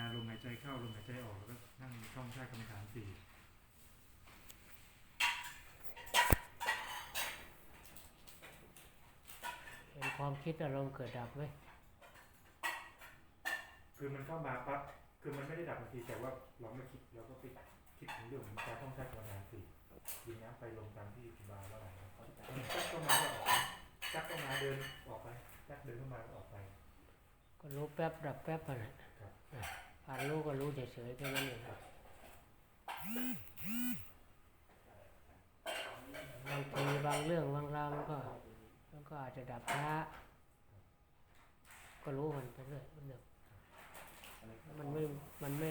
นาลมหายใจเข้าลมหายใจออกแล้วก็นั่งท่องท่ากรรมฐานสี่เห็นความคิดอารมณ์เกิดดับไหมคือมันเข้ามาปั๊บคือมันไม่ได้ดับทันทีแต่ว่าเราไม่คิดเราก็ไปคิดถึงเรื่องของการท่องท่ากรรมฐานสี่ดินน้ำไฟลมตามที่คุณบาว่าอะไรนะจักเข้ามาก็ออกจักเข้ามาเดินออกไปจักเดินเข้ามาก็ออกไป ก็รู้แป๊บดับแป๊บไปนะ ผ่านรู้ก็รู้เฉยๆแค่นั้นเองบางทีบางเรื่องบางราวมันก็มันก็อาจจะดับช้าก็รู้มันไปเรื่อยมันเดิมมันไม่มันไม่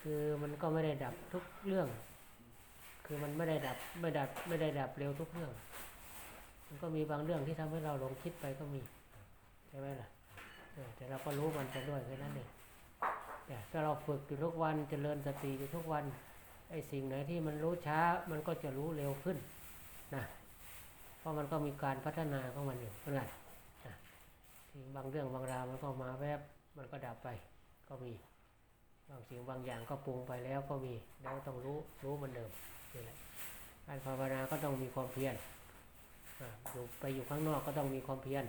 คือมันก็ไม่ได้ดับทุกเรื่อง คือมันไม่ได้ดับไม่ดับไม่ได้ดับเร็วทุกเรื่อง มันก็มีบางเรื่องที่ทำให้เราหลงคิดไปก็มีใช่ไหมล่ะเออแต่เราก็รู้มันไปด้วยแค่นั้นเอง ถ้าเราฝึกอยู่ทุกวันเจริญสติอยู่ทุกวันไอ้สิ่งไหนที่มันรู้ช้ามันก็จะรู้เร็วขึ้นนะเพราะมันก็มีการพัฒนาของมันอยู่เหมือนกันนะสิ่งบางเรื่องบางราวมันก็มาแวบมันก็ดับไปก็มีบางสิ่งบางอย่างก็ปรุงไปแล้วก็มีแล้วต้องรู้รู้มันเดิมนี่แหละการภาวนาก็ต้องมีความเพียรอยู่ไปอยู่ข้างนอกก็ต้องมีความเพียร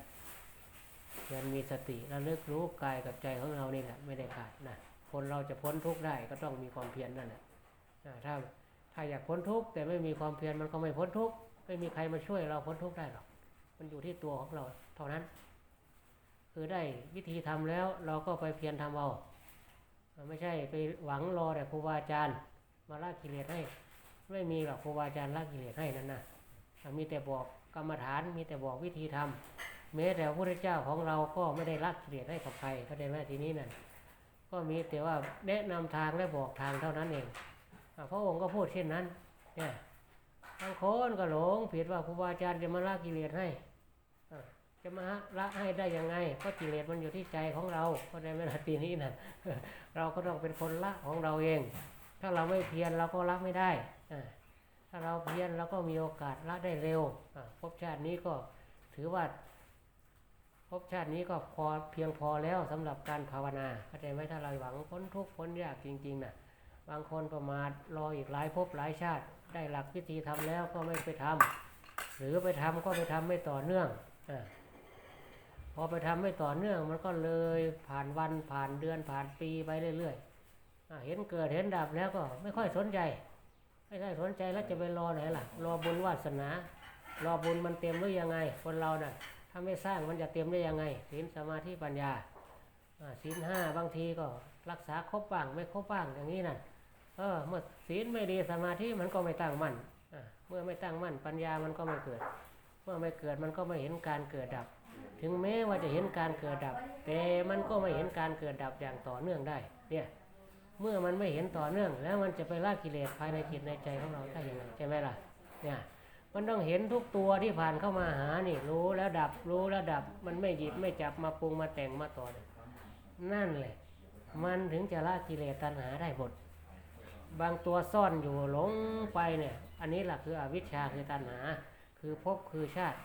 ยรมีสติระลึกรู้กายกับใจของเรานี่แหละไม่ได้ขาดนะคนเราจะพ้นทุกข์ได้ก็ต้องมีความเพียรนั่นแหละถ้าถ้าอยากพ้นทุกข์แต่ไม่มีความเพียรมันก็ไม่พ้นทุกข์ไม่มีใครมาช่วยเราพ้นทุกข์ได้หรอกมันอยู่ที่ตัวของเราเท่านั้น คือได้วิธีทำแล้วเราก็ไปเพียรทำเอาไม่ใช่ไปหวังรอแต่ครูบาอาจารย์มาละกิเลสให้ ไม่มีหรอกครูบาอาจารย์ละกิเลสให้นั่นนะมีแต่บอกกรรมฐานมีแต่บอกวิธีทำ แม้แต่พระพุทธเจ้าของเราก็ไม่ได้รักกิเลสให้กับใครเข้าใจไหมทีนี้นั่นก็มีแต่ว่าแนะนำทางและบอกทางเท่านั้นเองอ่าพระองค์ก็พูดเช่นนั้นเนี่ยบางคนก็หลงผิดว่าครูบาอาจารย์จะมาละกิเลสให้จะมาละให้ได้ยังไงเพราะกิเลสมันอยู่ที่ใจของเราเข้าใจไหมล่ะทีนี้นั่นเราก็ต้องเป็นคนละของเราเอง ถ้าเราไม่เพียรเราก็ละไม่ได้ถ้าเราเพียรเราก็มีโอกาสละได้เร็วภพชาตินี้ก็ถือว่า ภพชาตินี้ก็พอเพียงพอแล้วสำหรับการภาวนาเข้าใจไหมถ้าเราหวังพ้นทุกข์พ้นยากจริง ๆนะบางคนประมาทรออีกหลายภพหลายชาติ ได้หลักวิธีทำแล้วก็ไม่ไปทำหรือไปทำก็ไปทำไม่ต่อเนื่องอพอไปทำไม่ต่อเนื่องมันก็เลยผ่านวันผ่านเดือนผ่านปีไปเรื่อยๆเห็นเกิดเห็นดับแล้วก็ไม่ค่อยสนใจ ไม่ได้สนใจแล้วจะไปรอไหนล่ะ รอบุญวาสนา รอบุญมันเต็มหรือยังไง คนเราน่ะ ถ้าไม่สร้างมันจะเต็มได้ยังไงศีลสมาธิปัญญาศีลห้าบางทีก็รักษาครบบ้างไม่ครบบ้างอย่างนี้นั่นเออเมื่อศีลไม่ดีสมาธิมันก็ไม่ตั้งมั่นอ่าเมื่อไม่ตั้งมั่นปัญญามันก็ไม่เกิด เมื่อไม่เกิดมันก็ไม่เห็นการเกิดดับ ถึงแม้ว่าจะเห็นการเกิดดับ แต่มันก็ไม่เห็นการเกิดดับอย่างต่อเนื่องได้ เนี่ยเมื่อมันไม่เห็นต่อเนื่อง แล้วมันจะไปละกิเลสภายในจิตในใจของเราได้ยังไงใช่ไหมล่ะเนี่ย มันต้องเห็นทุกตัวที่ผ่านเข้ามาหานี่รู้แล้วดับรู้แล้วดับ มันไม่หยิบไม่จับมาปรุงมาแต่งมาต่อเลยนั่นแหละ มันถึงจะละกิเลสตัณหาได้หมดบางตัวซ่อนอยู่หลงไปเนี่ย อันนี้แหละคืออวิชชาคือตัณหา คือภพคือชาติ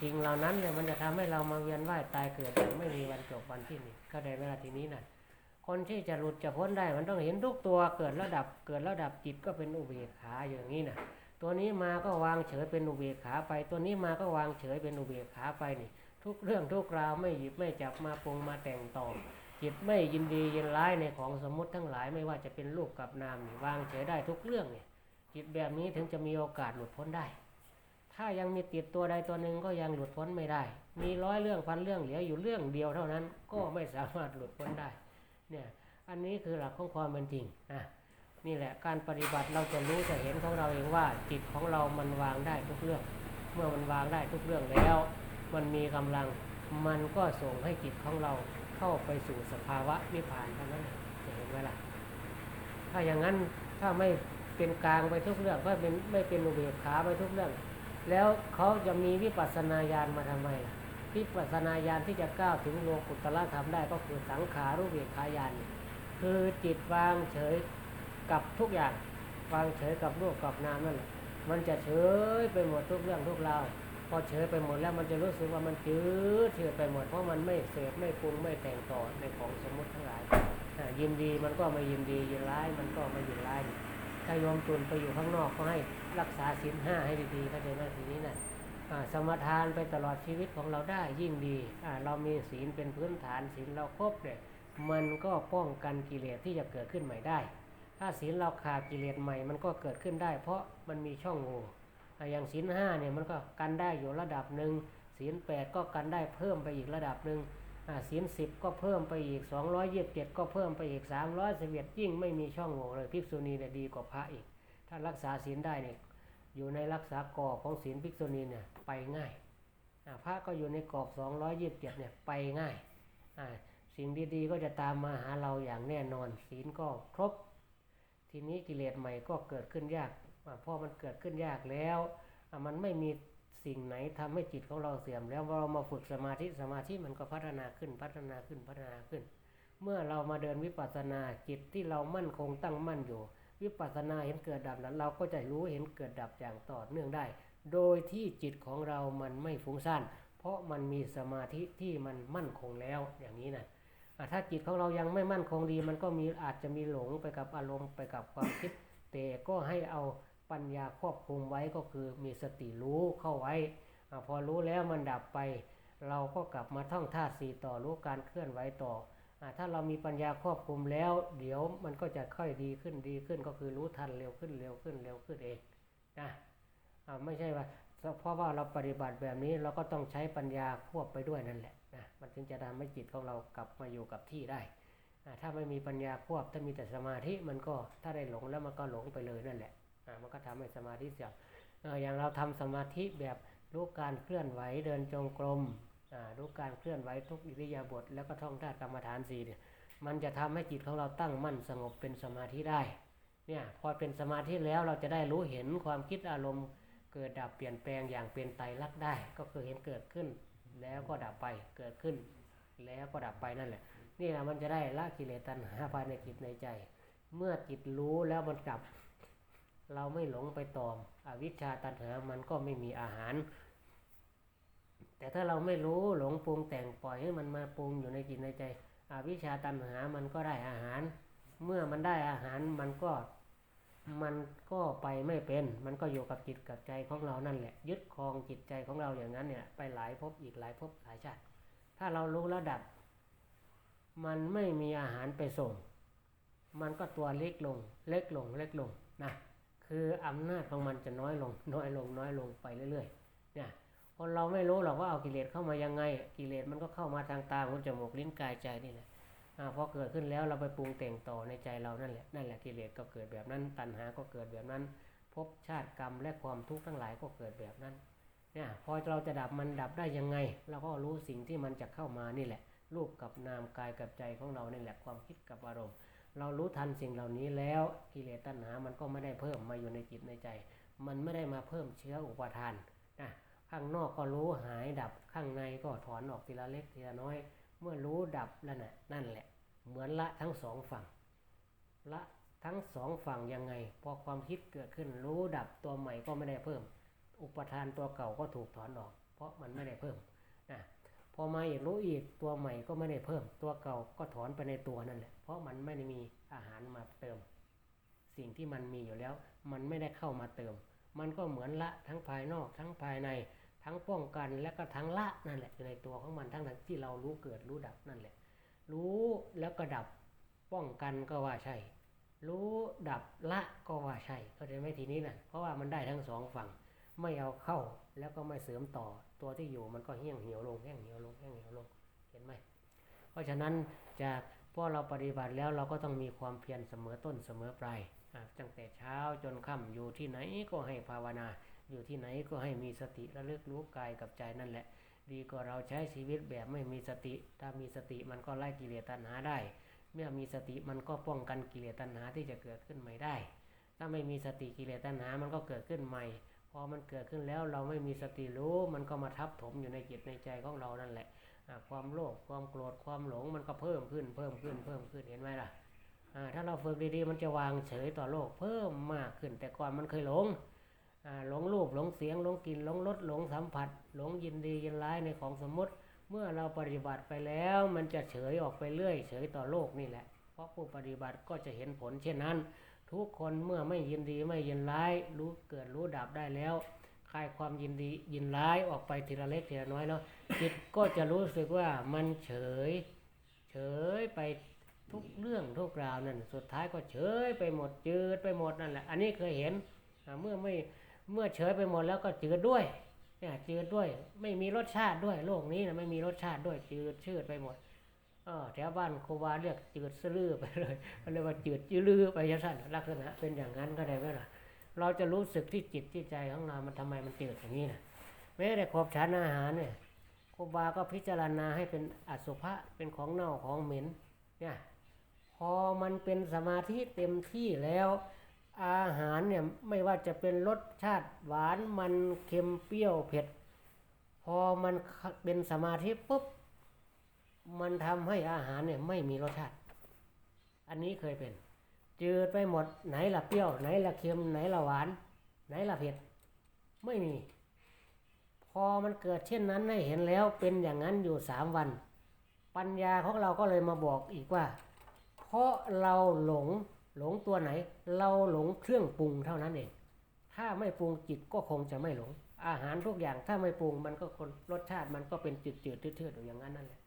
สิ่งเหล่านั้นเนี่ยมันจะทำให้เรามาเวียนว่ายตายเกิดอย่างไม่มีวันจบวันที่นี่เข้าใจไหมล่ะทีนี้น่ะ คนที่จะหลุดจะพ้นได้มันต้องเห็นทุกตัวเกิดแล้วดับ เกิดแล้วดับจิตก็เป็นอุเบกขาอย่างนี้น่ะ ตัวนี้มาก็วางเฉยเป็นอุเบกขาไป ตัวนี้มาก็วางเฉยเป็นอุเบกขาไปนี่ ทุกเรื่องทุกราวไม่หยิบไม่จับมาปรุงมาแต่งต่อจิตไม่ยินดียินร้ายในของสมมติทั้งหลายไม่ว่าจะเป็นรูปกับนามนี่วางเฉยได้ทุกเรื่องเนี่ย จิตแบบนี้ถึงจะมีโอกาสหลุดพ้นได้ ถ้ายังมีติดตัวใดตัวหนึ่งก็ยังหลุดพ้นไม่ได้ มีร้อยเรื่องพันเรื่องเหลืออยู่เรื่องเดียวเท่านั้น ก็ไม่สามารถหลุดพ้นได้ เนี่ย อันนี้คือหลักของความเป็นจริงนะ นี่แหละการปฏิบัติเราจะรู้จะเห็นของเราเองว่า จิตของเรามันวางได้ทุกเรื่อง เมื่อมันวางได้ทุกเรื่องแล้ว มันมีกำลังมันก็ส่งให้จิตของเราเข้าไปสู่สภาวะนิพพานเท่านั้นเองเห็นไหมล่ะถ้าอย่างนั้นถ้าไม่เป็นกลางไปทุกเรื่องก็เป็นไม่เป็นอุเบกขาไปทุกเรื่อง แล้วเขาจะมีวิปัสสนาญาณมาทำไมล่ะวิปัสสนาญาณที่จะก้าวถึงโลกุตตะธรรมได้ก็คือสังขารุเบกขายานคือจิตวางเฉย กับทุกอย่างวางเฉยกับรูปกับนามนั่นมันจะเฉยไปหมดทุกเรื่องทุกราวพอเฉยไปหมดแล้วมันจะรู้สึกว่ามันจืดเฉยไปหมดเพราะมันไม่เสพไม่ปรุงไม่แต่งต่อในของสมมติทั้งหลายนอ่ายินดีมันก็ไม่ยินดียินร้ายมันก็ไม่ยินร้ายถ้าโยมตุนไปอยู่ข้างนอกก็ให้รักษาศีลห้าให้ดีๆเข้าใจไหมทีนี้นะอ่าสมทานไปตลอดชีวิตของเราได้ยิ่งดีเรามีศีลเป็นพื้นฐานศีลเราครบเนี่ยมันก็ป้องกันกิเลสที่จะเกิดขึ้นใหม่ได้ ถ้าศีลเราขาดกิเลสใหม่ มันก็เกิดขึ้นได้ เพราะมันมีช่องโหว่อย่างศีลห้าเนี่ยมันก็กันได้อยู่ระดับหนึ่งศีลแปดก็กันได้เพิ่มไปอีกระดับหนึ่งศีลสิบก็เพิ่มไปอีกสองร้อยยี่สิบเจ็ดก็เพิ่มไปอีกสามร้อยสยิ่งไม่มีช่องโหว่เลยภิกษุณีเนี่ยดีกว่าพระอีก ถ้ารักษาศีลได้เนี่ยอยู่ในรักษากรอบของศีลภิกษุณีเนี่ยไปง่ายพระก็อยู่ในกรอบสองร้อยยี่สิบเจ็ดเนี่ยไปง่าย สิ่งดีๆก็จะตามมาหาเราอย่างแน่นอน ศีลก็ครบ ทีนี้กิเลสใหม่ก็เกิดขึ้นยากาพอมันเกิดขึ้นยากแล้วมันไม่มีสิ่งไหนทำให้จิตของเราเสื่อม แล้วเรามาฝึกสมาธิสมาธิมันก็พัฒนาขึ้นพัฒนาขึ้นพัฒนาขึ้น เมื่อเรามาเดินวิปัสสนาจิตที่เรามั่นคงตั้งมั่นอยู่ วิปัสสนาเห็นเกิดดับนั้นเราก็จะรู้เห็นเกิดดับอย่างต่อเนื่องได้ โดยที่จิตของเรามันไม่ฟุ้งซ่านเพราะมันมีสมาธิที่มันมั่นคงแล้วอย่างนี้นะ่ะ ถ้าจิตของเรายังไม่มั่นคงดี มันก็มีอาจจะมีหลงไปกับอารมณ์ไปกับความคิด แต่ก็ให้เอาปัญญาควบคุมไว้ก็คือมีสติรู้เข้าไว้อพอรู้แล้วมันดับไป เราก็กลับมาท่องธาสี่ต่อรู้การเคลื่อนไหวต่ออถ้าเรามีปัญญาควบคุมแล้ว เดี๋ยวมันก็จะค่อยดีขึ้นดีขึ้นก็คือรู้ทันเร็วขึ้นเร็วขึ้นเร็วขึ้นเองนะไม่ใช่ว่าเพราะว่าเราปฏิบัติแบบนี้เราก็ต้องใช้ปัญญาควบไปด้วยนั่นแหละ นะมันถึงจะทำให้จิตของเรากลับมาอยู่กับที่ได้ถ้าไม่มีปัญญาควบถ้ามีแต่สมาธิมันก็ถ้าได้หลงแล้วมันก็หลงไปเลยนั่นแหละมันก็ทำให้สมาธิเสื่อย่างเราทำสมาธิแบบรู้การเคลื่อนไหวเดินจงกรมรู้การเคลื่อนไหวทุกอิริยาบถแล้วก็ท่องธาตุกรรมฐานสี่เนี่ยมันจะทำให้จิตของเราตั้งมั่นสงบเป็นสมาธิได้เนี่ยพอเป็นสมาธิแล้วเราจะได้รู้เห็นความคิดอารมณ์เกิดดับเปลี่ยนแปลงอย่างเป็นไตรลักษณ์ได้ ก็คือเห็นเกิดขึ้น แล้วก็ดับไปเกิดขึ้น แล้วก็ดับไปนั่นแหละ นี่แหละมันจะได้ละกิเลสตัณหาภายในจิตในใจ เมื่อจิตรู้แล้วมันกลับ เราไม่หลงไปตอม อวิชชาตัณหามันก็ไม่มีอาหาร แต่ถ้าเราไม่รู้หลงปรุงแต่งปล่อยให้มันมาปรุงอยู่ในจิตในใจ อวิชชาตัณหามันก็ได้อาหาร เมื่อมันได้อาหารมันก็ มันก็ไปไม่เป็น มันก็อยู่กับจิตกับใจของเรานั่นแหละ ยึดครองจิตใจของเราอย่างนั้นเนี่ย ไปหลายภพอีกหลายภพหลายชาติ ถ้าเรารู้ระดับ มันไม่มีอาหารไปส่ง มันก็ตัวเล็กลง เล็กลง เล็กลงนะ คืออำนาจของมันจะน้อยลง น้อยลง น้อยลงไปเรื่อยๆ เนี่ย คนเราไม่รู้หรอกว่าเอากิเลสเข้ามายังไง กิเลสมันก็เข้ามาทางตาหูจมูกลิ้นกายใจนี่แหละ พอเกิดขึ้นแล้วเราไปปรุงแต่งต่อในใจเรานั่นแหละนั่นแหละกิเลสก็เกิดแบบนั้น ตัณหาก็เกิดแบบนั้นภพชาติกรรมและความทุกข์ทั้งหลายก็เกิดแบบนั้นเนี่ยพอเราจะดับมันดับได้ยังไงเราก็รู้สิ่งที่มันจะเข้ามานี่แหละรูปกับนามกายกับใจของเราเนี่แหละความคิดกับอารมณ์ เรารู้ทันสิ่งเหล่านี้แล้วกิเลสตัณหามันก็ไม่ได้เพิ่มมาอยู่ในจิตในใจ มันไม่ได้มาเพิ่มเชื้ออุปทานนะข้างนอกก็รู้หายดับข้างในก็ถอนออกทีละเล็กทีละน้อย เมื่อรู้ดับแล้วนะ่ะนั่นแหละ เหมือนละทั้งสองฝั่ง ละทั้งสองฝั่งยังไง พอความคิดเกิดขึ้นรู้ดับตัวใหม่ก็ไม่ได้เพิ่ม อุปทานตัวเก่าก็ถูกถอนออก เพราะมันไม่ได้เพิ่มนะพอมาอีกรู้อีกตัวใหม่ก็ไม่ได้เพิ่ม ตัวเก่าก็ถอนไปในตัวนั่นแหละ เพราะมันไม่ได้มีอาหารมาเติม สิ่งที่มันมีอยู่แล้ว มันไม่ได้เข้ามาเติม มันก็เหมือนละทั้งภายนอกทั้งภายใน ทั้งป้องกันและก็ทั้งละนั่นแหละอยู่ในตัวของมันทั้งนั้นที่เรารู้เกิดรู้ดับนั่นแหละ รู้แล้วก็ดับป้องกันก็ว่าใช่ รู้ดับละก็ว่าใช่ก็จะไม่ทีนี้นะเพราะว่ามันได้ทั้งสองฝั่ง ไม่เอาเข้าแล้วก็ไม่เสริมต่อตัวที่อยู่มันก็เหี่ยงเหี่ยวลงแห้งเหี่ยวลงแห้งเหี่ยวลงเห็นไหมเพราะฉะนั้นจากพอเราปฏิบัติแล้วเราก็ต้องมีความเพียรเสมอต้นเสมอปลายตั้งแต่เช้าจนค่ำอยู่ที่ไหนก็ให้ภาวนา อยู่ที่ไหนก็ให้มีสติระลึกรู้กายกับใจนั่นแหละ ดีกว่าเราใช้ชีวิตแบบไม่มีสติ ถ้ามีสติมันก็ไล่กิเลสตัณหาได้ เมื่อมีสติมันก็ป้องกันกิเลสตัณหาที่จะเกิดขึ้นใหม่ได้ ถ้าไม่มีสติกิเลสตัณหามันก็เกิดขึ้นใหม่ พอมันเกิดขึ้นแล้วเราไม่มีสติรู้มันก็มาทับถมอยู่ในจิตในใจของเรานั่นแหละความโลภความโกรธความหลงมันก็เพิ่มขึ้นเพิ่มขึ้นเพิ่มขึ้นเห็นไหมล่ะถ้าเราฝึกดีๆ มันจะวางเฉยต่อโลกเพิ่มมากขึ้น แต่ก่อนมันเคยหลง หลงรูปหลงเสียงหลงกลิ่นหลงรสหลงสัมผัส หลงยินดียินร้ายในของสมมติ เมื่อเราปฏิบัติไปแล้วมันจะเฉยออกไปเรื่อย เฉยต่อโลกนี่แหละ เพราะผู้ปฏิบัติก็จะเห็นผลเช่นนั้น ทุกคนเมื่อไม่ยินดีไม่ยินร้าย รู้เกิดรู้ดับได้แล้วคลายความยินดียินร้ายออกไปทีละเล็กทีละน้อยเนาะจิตก็จะรู้สึกว่ามันเฉย เฉยไปทุกเรื่องทุกราวนั่นสุดท้ายก็เฉยไปหมดจืดไปหมดนั่นแหละ อันนี้เคยเห็นเมื่อไม่ เมื่อเฉยไปหมดแล้วก็จืดด้วยเนี่ยจืดด้วย ไม่มีรสชาติด้วยโลกนี้นะไม่มีรสชาติด้วยจืดชืดไปหมดเออแถวบ้านครูบาเรียกจืดซื่อไปเลยเรียกว่าจืดจืลือไปยัสั้นลักษณะเป็นอย่างนั้นก็ได้ไหมล่ะ เราจะรู้สึกที่จิตที่ใจของเรา มันทำไมมันจืดอย่างนี้นะแม้แต่ขบฉันอาหารเนี่ยครูบาก็พิจารณาให้เป็นอสุภะเป็นของเน่าของเหม็นเนี่ยพอมันเป็นสมาธิเต็มที่แล้ว อาหารเนี่ยไม่ว่าจะเป็นรสชาติหวานมันเค็มเปรี้ยวเผ็ด พอมันเป็นสมาธิปุ๊บมันทำให้อาหารเนี่ยไม่มีรสชาติ อันนี้เคยเป็น จืดไปหมดไหนละเปรี้ยว ไหนละเค็มไหนละหวาน ไหนละเผ็ด ไม่มี พอมันเกิดเช่นนั้นให้เห็นแล้วเป็นอย่างนั้นอยู่สามวัน ปัญญาของเราก็เลยมาบอกอีกว่า เพราะเราหลง หลงตัวไหน เราหลงเครื่องปรุงเท่านั้นเอง ถ้าไม่ปรุงจิตก็คงจะไม่หลง อาหารทุกอย่างถ้าไม่ปรุงมันก็คนรสชาติมันก็เป็นจืดจืดๆเทือดๆอย่างนั้นนั่นแหละ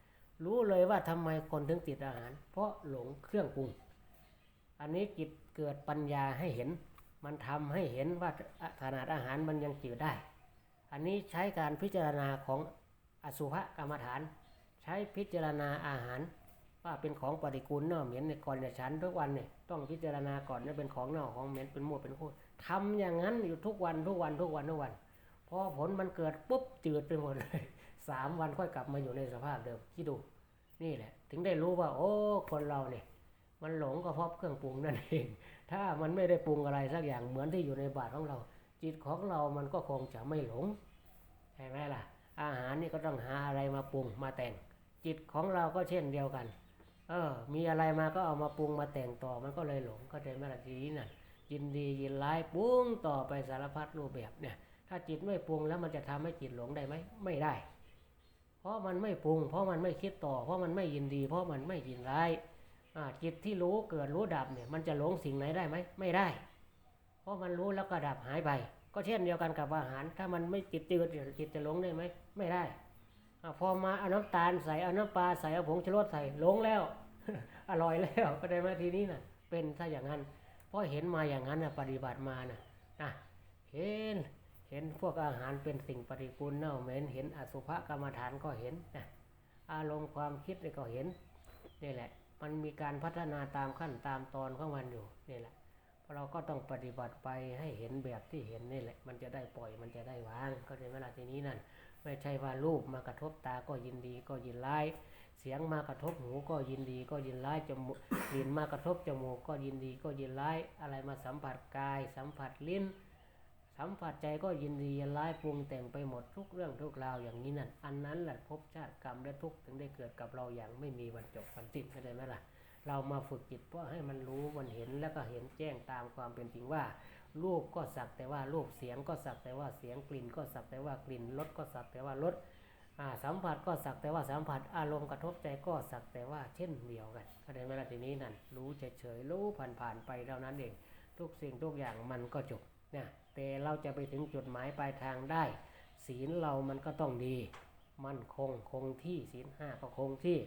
รู้เลยว่าทำไมคนถึงติดอาหาร เพราะหลงเครื่องปรุง อันนี้จิตเกิดปัญญาให้เห็น มันทำให้เห็นว่าขนาดอาหารมันยังจืดได้ อันนี้ใช้การพิจารณาของอสุภกรรมฐาน ใช้พิจารณาอาหาร ว่าเป็นของปฏิกูลเน่าเหม็นในก่อนจะฉันทุกวันเนี่ย ต้องพิจารณาก่อนว่าเป็นของเน่าของเหม็นเป็นหมูดเป็นโคูดทำอย่างนั้นอยู่ทุกวันทุกวันทุกวันทุกวันพอผลมันเกิดปุ๊บจืดไปหมดเลยสามวันค่อยกลับมาอยู่ในสภาพเดิมคิดดูนี่แหละ ถึงได้รู้ว่า โอ้คนเราเนี่ย มันหลงก็เพราะเครื่องปรุงนั่นเอง ถ้ามันไม่ได้ปรุงอะไรสักอย่างเหมือนที่อยู่ในบาตรของเรา จิตของเรามันก็คงจะไม่หลงใช่ไหมล่ะ อาหารนี่ก็ต้องหาอะไรมาปรุงมาแต่ง จิตของเราก็เช่นเดียวกัน เออ มีอะไรมาก็เอามาปรุงมาแต่งต่อมันก็เลยหลงก็ใจไหมล่ะทีนี้น่ะยินดียินร้ายปรุงต่อไปสารพัดรูปแบบเนี่ย ถ้าจิตไม่ปรุงแล้วมันจะทำให้จิตหลงได้ไหมไม่ได้ เพราะมันไม่ปรุง เพราะมันไม่คิดต่อ เพราะมันไม่ยินดี เพราะมันไม่ยินร้ายจิตที่รู้เกิดรู้ดับเนี่ย มันจะหลงสิ่งไหนได้ไหมไม่ได้ เพราะมันรู้แล้วก็ดับหายไป ก็เช่นเดียวกันกับอาหาร ถ้ามันไม่จิตจืดเนี่ยจิตจะหลงได้ไหมไม่ได้ อพอมาเอาน้ำตาลใส่เอาน้ำปลาใส่เอาผงชูรสใส่หลงแล้ว อร่อยแล้วก็ได้ไหมทีนี้น่ะ เป็นถ้าอย่างนั้นเพราะเห็นมาอย่างนั้นน่ะปฏิบัติมาน่ะนะเห็นเห็นพวกอาหารเป็นสิ่งปฏิกูลเน่าเหม็นเห็นอสุภกรรมฐานก็เห็นนะอารมณ์ความคิดก็เห็นนี่แหละ มันมีการพัฒนาตามขั้นตามตอนของมันอยู่นี่แหละเราก็ต้องปฏิบัติไปให้เห็นแบบที่เห็นนี่แหละ มันจะได้ปล่อยมันจะได้วางก็ในเวลาทีนี้นั่น ไม่ใช่ว่ารูปมากระทบตาก็ยินดีก็ยินร้าย เสียงมากระทบหูก็ยินดีก็ยินร้ายจมูกลิ่นมากระทบจมูกก็ยินดีก็ยินร้าย อะไรมาสัมผัสกาย สัมผัสลิ้น สัมผัสใจก็ยินดียินร้ายปรุงแต่งไปหมดทุกเรื่องทุกราวอย่างนี้นั่นอันนั้นแหละภพชาติกรรมและทุกข์ถึงได้เกิดกับเราอย่างไม่มีวันจบวันสิ้นเข้าใจไหมล่ะเรามาฝึกจิตเพื่อให้มันรู้มันเห็นแล้วก็เห็นแจ้งตามความเป็นจริงว่า รูปก็สักแต่ว่ารูปเสียงก็สักแต่ว่าเสียงกลิ่น ก็สักแต่ว่ากลิ่นรสก็สักแต่ว่ารสสัมผัสก็สักแต่ว่าสัมผัสอารมณ์กระทบใจก็สักแต่ว่าเช่นเดียวกันเข้าใจไหมล่ะทีนี้นั่นรู้เฉยๆรู้ผ่านๆไปเท่านั้นเองทุกสิ่งทุกอย่างมันก็จบนะแต่เราจะไปถึงจุดหมายปลายทางได้ ศีลเรามันก็ต้องดี มั่นคงคงที่ศีลห้าก็คงที่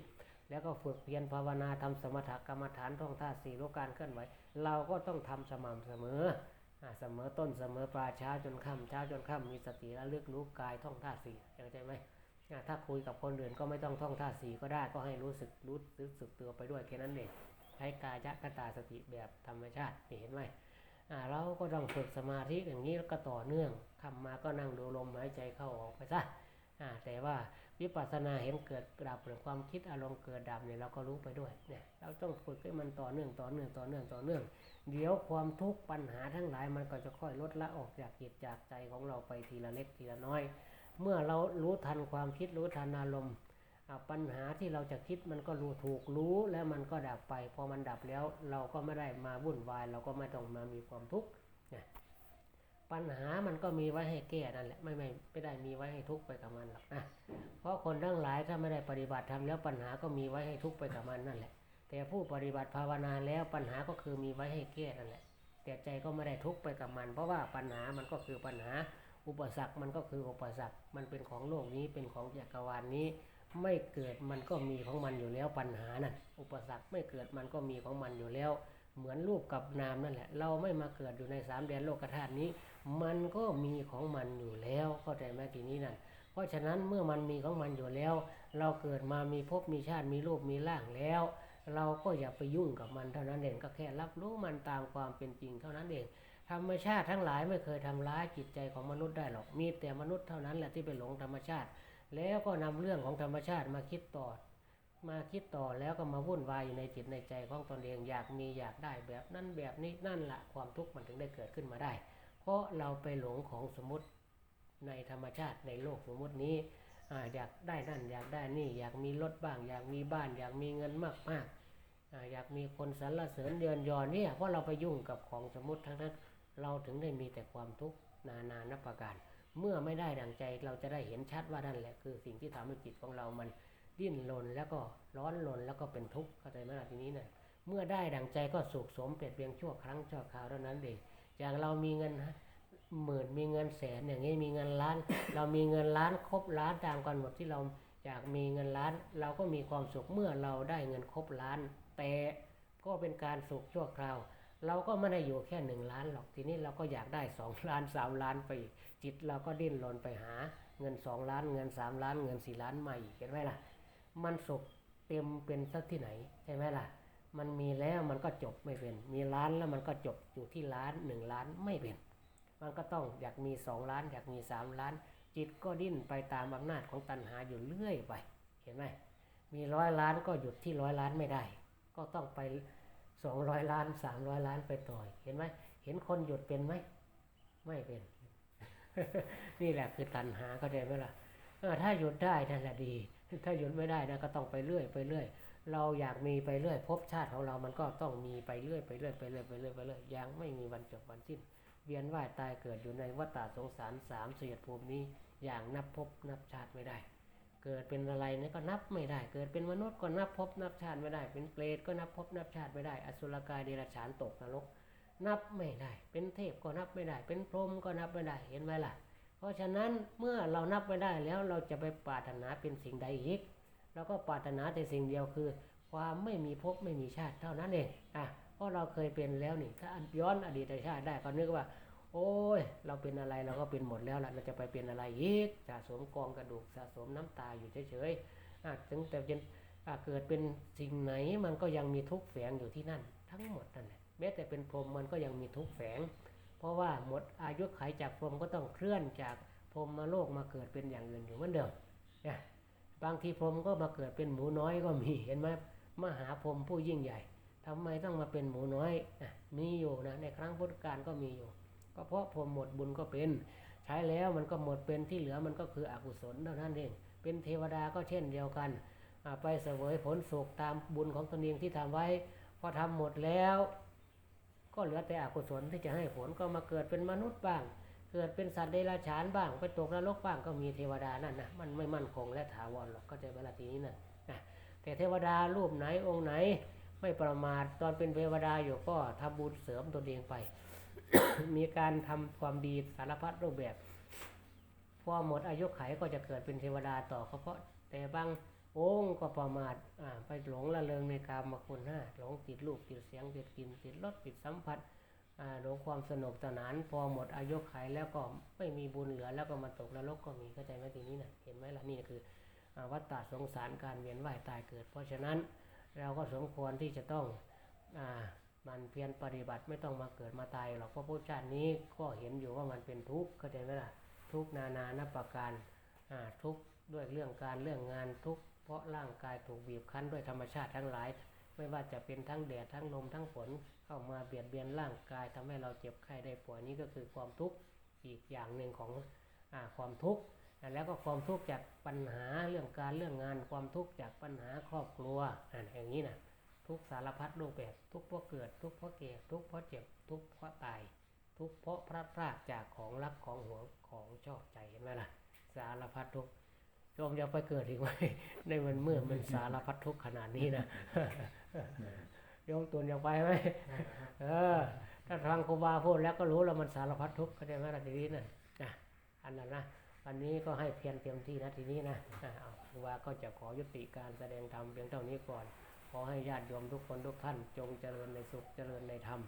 แล้วก็ฝึกเพียรภาวนาทำสมถกรรมฐานท่องท่าสี่รู้การเคลื่อนไหวเราก็ต้องทำสม่ำเสมอ เสมอต้นเสมอปลายเช้าจนค่ำเช้าจนค่ำมีสติระลึกรู้กายท่องท่าสี่เข้าใจไหมถ้าคุยกับคนอื่นก็ไม่ต้องท่องท่าสี่ก็ได้ก็ให้รู้สึกรู้รู้สึกตัวไปด้วยแค่นั้นเองใช้กายะกตาสติแบบธรรมชาตินี่เห็นไหมเราก็ต้องฝึกสมาธิอย่างนี้แล้วก็ต่อเนื่องทำมาก็นั่งดูลมหายใจเข้าออกไปซะแต่ว่าวิปัสสนาเห็นเกิดดับหรือความคิดอารมณ์เกิดดับเนี่ยเราก็รู้ไปด้วยเนี่ยเราต้องฝึกให้มันต่อเนื่องต่อเนื่องต่อเนื่องต่อเนื่อง เดี๋ยวความทุกข์ปัญหาทั้งหลายมันก็จะค่อยลดละออกจากจิตจากใจของเราไปทีละเล็กทีละน้อย เมื่อเรารู้ทันความคิดรู้ทันอารมณ์ปัญหาที่เราจะคิดมันก็รู้ถูกรู้แล้วมันก็ดับไป พอมันดับแล้วเราก็ไม่ได้มาวุ่นวาย เราก็ไม่ต้องมามีความทุกข์ปัญหามันก็มีไว้ให้แก้นั่นแหละไม่ไม่ไม่ได้มีไว้ให้ทุกข์ไปกับมันหรอกนะเพราะคนทั้งหลายถ้าไม่ได้ปฏิบัติทำแล้วปัญหาก็มีไว้ให้ทุกข์ไปกับมันนั่นแหละ แต่ผู้ปฏิบัติภาวนาแล้วปัญหาก็คือมีไว้ให้แก้นั่นแหละ แต่ใจก็ไม่ได้ทุกไปกับมัน เพราะว่าปัญหามันก็คือปัญหา อุปสรรคมันก็คืออุปสรรค มันเป็นของโลกนี้เป็นของจักรวาลนี้ ไม่เกิดมันก็มีของมันอยู่แล้วปัญหานั่นอุปสรรคไม่เกิดมันก็มีของมันอยู่แล้วเหมือนรูปกับนามนั่นแหละ เราไม่มาเกิดอยู่ในสามแดนโลกธาตุนี้ มันก็มีของมันอยู่แล้วเข้าใจไหมทีนี้นั่นเพราะฉะนั้นเมื่อมันมีของมันอยู่แล้ว เราเกิดมามีภพมีชาติมีรูปมีร่างแล้ว เราก็อย่าไปยุ่งกับมันเท่านั้นเองก็แค่รับรู้มันตามความเป็นจริงเท่านั้นเองธรรมชาติทั้งหลายไม่เคยทำร้ายจิตใจของมนุษย์ได้หรอกมีแต่มนุษย์เท่านั้นแหละที่ไปหลงธรรมชาติ แล้วก็นำเรื่องของธรรมชาติมาคิดต่อ มาคิดต่อแล้วก็มาวุ่นวายอยู่ในจิตในใจของตนเองอยากมีอยากได้แบบนั้นแบบนี้นั่นแหละความทุกข์มันถึงได้เกิดขึ้นมาได้ เพราะเราไปหลงของสมมติในธรรมชาติในโลกสมมตินี้อยากได้นั่นอยากได้นี่อยากมีรถบ้าง อยากมีบ้าน อยากมีเงินมากมาก อยากมีคนสรรเสริญเดือนยอเนี่ยเพราะเราไปยุ่งกับของสมมติทั้งนั้น เราถึงได้มีแต่ความทุกข์นานานับประการ เมื่อไม่ได้ดังใจเราจะได้เห็นชัดว่านั่นแหละคือสิ่งที่ทำให้จิตของเรามันดิ้นรนแล้วก็ร้อนรนแล้วก็เป็นทุกข์เข้าใจไหมล่ะทีนี้เนี่ยเมื่อได้ดังใจก็สุขสมเป็นเพียงชั่วครั้งชั่วคราวเท่านั้นเองอย่างเรามีเงินหมื่นมีเงินแสนอย่างนี้มีเงินล้าน เรามีเงินล้านครบล้านตามกำหนดที่เราอยากมีเงินล้าน เราก็มีความสุขเมื่อเราได้เงินครบล้าน แต่ก็เป็นการสุขชั่วคราว เราก็ไม่ได้อยู่แค่หนึ่งล้านหรอกทีนี้เราก็อยากได้สองล้านสามล้านไป จิตเราก็ดิ้นรนไปหา เงินสองล้านเงินสามล้านเงินสี่ล้านมาอีกเห็นไหมล่ะ มันสุขเต็มเป็นสักที่ไหนใช่ไหมล่ะ มันมีแล้วมันก็จบไม่เป็น มีล้านแล้วมันก็จบอยู่ที่ล้านหนึ่งล้านไม่เป็น มันก็ต้องอยากมีสองล้าน อยากมีสามล้าน จิตก็ดิ้นไปตามอำนาจของตัณหาอยู่เรื่อยไป เห็นไหมมีร้อยล้านก็หยุดที่ร้อยล้านไม่ได้ ก็ต้องไปสองร้อยล้านสามร้อยล้านไปต่อยเห็นไหมเห็นคนหยุดเป็นไหมไม่เป็น นี่แหละคือตัณหาก็ได้ไหมล่ะถ้าหยุดได้นั่นแหละดี ถ้าหยุดไม่ได้นะก็ต้องไปเรื่อยไปเรื่อยเราอยากมีไปเรื่อยภพชาติของเรามันก็ต้องมีไปเรื่อยไปเรื่อยไปเรื่อยไปเรื่อยไปเรื่อยยังไม่มีวันจบวันสิ้น เวียนว่ายตายเกิดอยู่ในวัฏฏสงสารสามเสียดภูมินี้อย่างนับภพนับชาติไม่ได้ เกิดเป็นอะไรนี่ก็นับไม่ได้ เกิดเป็นมนุษย์ก็นับภพนับชาติไม่ได้ เป็นเปรตก็นับภพนับชาติไม่ได้ อสุรกายเดรัจฉานตกนรก นับไม่ได้ เป็นเทพก็นับไม่ได้ เป็นพรหมก็นับไม่ได้ เห็นไหมล่ะ เพราะฉะนั้นเมื่อเรานับไม่ได้แล้วเราจะไปปรารถนาเป็นสิ่งใดอีก เราก็ปรารถนาแต่สิ่งเดียวคือ ความไม่มีภพไม่มีชาติเท่านั้นเอง อะ เพราะเราเคยเป็นแล้วนี่ ถ้าย้อนอดีตชาติได้ก็นึกว่า โอ้ย เราเป็นอะไรเราก็เป็นหมดแล้วละเราจะไปเป็นอะไรอีกสะสมกองกระดูกสะสมน้ำตาอยู่เฉยๆอะถึงแต่จะเกิดเป็นสิ่งไหนมันก็ยังมีทุกข์แฝงอยู่ที่นั่น ทั้งหมดนั่นแหละแม้แต่เป็นพรหมมันก็ยังมีทุกข์แฝง เพราะว่าหมดอายุขัยจากพรหมก็ต้องเคลื่อนจากพรหมมาโลกมาเกิดเป็นอย่างอื่นอยู่เหมือนเดิมเนี่ยบางทีพรหมก็มาเกิดเป็นหมูน้อยก็มีเห็นไหมมหาพรหมผู้ยิ่งใหญ่ทำไมต้องมาเป็นหมูน้อยนะมีอยู่นะในครั้งพุทธกาลก็มีอยู่ ก็เพราะผมหมดบุญก็เป็น ใช้แล้วมันก็หมดเป็นที่เหลือมันก็คืออกุศลเท่านั้นเอง เป็นเทวดาก็เช่นเดียวกัน ไปเสวยผลสุขตามบุญของตนเองที่ทำไว้ พอทำหมดแล้ว ก็เหลือแต่อกุศลที่จะให้ผลก็มาเกิดเป็นมนุษย์บ้าง เกิดเป็นสัตว์เดรัจฉานบ้าง ไปตกนรกบ้างก็มีเทวดานั่นนะมันไม่มั่นคงและถาวรหรอกก็ใจเวลาทีนี้นะนะแต่เทวดารูปไหนองค์ไหนไม่ประมาทตอนเป็นเทวดาอยู่ก็ทำบุญเสริมตนเองไป มีการทำความดีสารพัดรูปแบบ พอหมดอายุไขก็จะเกิดเป็นเทวดาต่อเขาเพราะแต่บางองค์ก็ประมาทไปหลงละเลงในกามคุณห้าหลงติดรูปติดเสียงติดกลิ่นติดรสติดสัมผัสอ่าหลงความสนุกสนาน พอหมดอายุไขแล้วก็ไม่มีบุญเหลือแล้วก็มาตกนรกก็มีเข้าใจไหมทีนี้นะเห็นไหมล่ะนี่คืออวัฏฏะสงสารการเวียนว่ายตายเกิด เพราะฉะนั้นเราก็สมควรที่จะต้องอ่า มันเพียรปฏิบัติไม่ต้องมาเกิดมาตายหรอกเพราะพุทธชาตินี้ก็เห็นอยู่ว่ามันเป็นทุกข์เข้าใจไหมล่ะทุกข์นานานับประการทุกข์ด้วยเรื่องการเรื่องงานทุกข์เพราะร่างกายถูกบีบคั้นด้วยธรรมชาติทั้งหลาย ไม่ว่าจะเป็นทั้งแดดทั้งลมทั้งฝนเข้ามาเบียดเบียนร่างกายทำให้เราเจ็บไข้ได้ป่วยนี้ก็คือความทุกข์อีกอย่างหนึ่งของอความทุกข์แล้วก็ความทุกข์จากปัญหาเรื่องการเรื่องงานความทุกข์จากปัญหาครอบครัวอ่าอย่างนี้นะ ทุกสารพัดรูปแบบ ทุกเพราะเกิด ทุกเพราะเก็บทุกเพราะเจ็บ ทุกเพราะตาย ทุกเพราะพลาดพลาดจากของรักของหวงของชอบใจเห็นไหมล่ะ สารพัดทุกโยมจะไปเกิดอีกไหมในมันเมื่อมันสารพัดทุกขนาดนี้นะโยมตุนอยากไปไหมเออ ถ้าฟังครูบาพูดแล้วก็รู้แล้วมันสารพัดทุกข์เข้าใจไหมล่ะทีนี้นะนะอันนั้นนะวันนี้ก็ให้เพียรเต็มที่นะทีนี้นะอะเอาครูบาก็จะขอยุติการแสดงธรรมเพียงเท่านี้ก่อน ขอให้ญาติโยมทุกคนทุกท่านจงเจริญในสุขเจริญในธรรม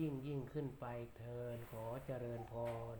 ยิ่งยิ่งขึ้นไปเทินขอเจริญพร